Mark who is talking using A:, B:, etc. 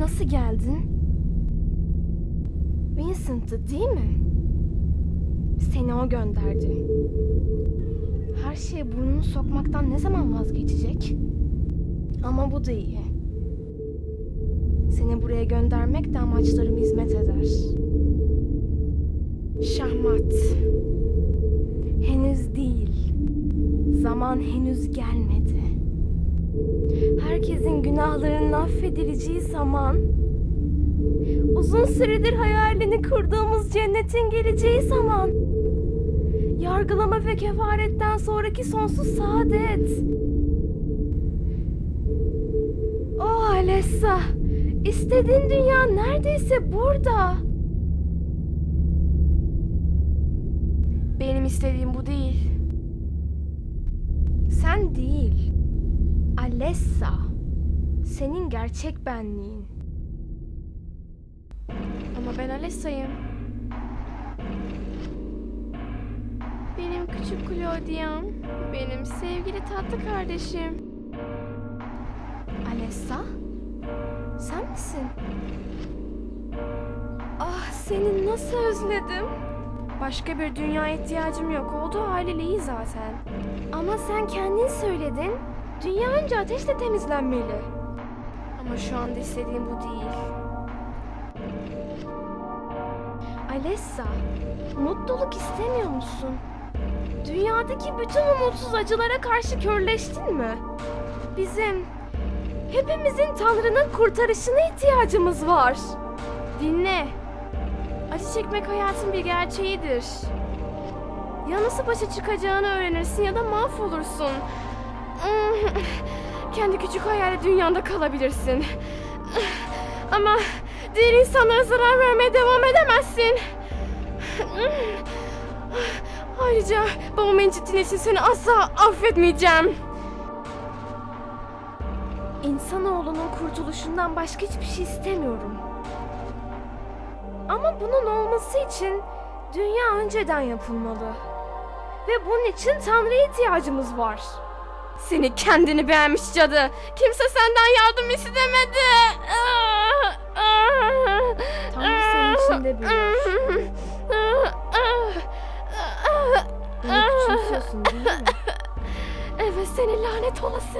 A: nasıl geldin? Vincent'tı değil mi? Seni o gönderdi. Her şeye burnunu sokmaktan ne zaman vazgeçecek? Ama bu da iyi. Seni buraya göndermek de amaçlarıma hizmet eder. Şahmat. Henüz değil. Zaman henüz gelmedi. Herkesin günahlarının affedileceği zaman uzun süredir hayalini kurduğumuz cennetin geleceği zaman yargılama ve kefaretten sonraki sonsuz saadet. Oh Alessa, istediğin dünya neredeyse burada. Benim istediğim bu değil. Sen değil. Alessa. Senin gerçek benliğin. Ama ben Alessa'yım. Benim küçük Claudia'm. Benim sevgili tatlı kardeşim. Alessa? Sen misin? Ah seni nasıl özledim. Başka bir dünya ihtiyacım yok. Olduğu haliyle iyi zaten. Ama sen kendin söyledin. Dünya önce ateşle temizlenmeli. Ama şu anda istediğim bu değil. Alessa, mutluluk istemiyor musun? Dünyadaki bütün umutsuz acılara karşı körleştin mi? Bizim, hepimizin Tanrı'nın kurtarışına ihtiyacımız var. Dinle. Acı çekmek hayatın bir gerçeğidir. Ya nasıl başa çıkacağını öğrenirsin ya da mahvolursun. Kendi küçük hayali dünyanda kalabilirsin. Ama diğer insanlara zarar vermeye devam edemezsin. Ayrıca babamı incittiğin için seni asla affetmeyeceğim. İnsanoğlunun kurtuluşundan başka hiçbir şey istemiyorum. Ama bunun olması için dünya önceden yapılmalı. Ve bunun için Tanrı'ya ihtiyacımız var. Seni kendini beğenmiş cadı. Kimse senden yardım istemedi. Tanrı senin içinde büyür. Beni küçümsüyorsun değil mi? Evet seni lanet olası.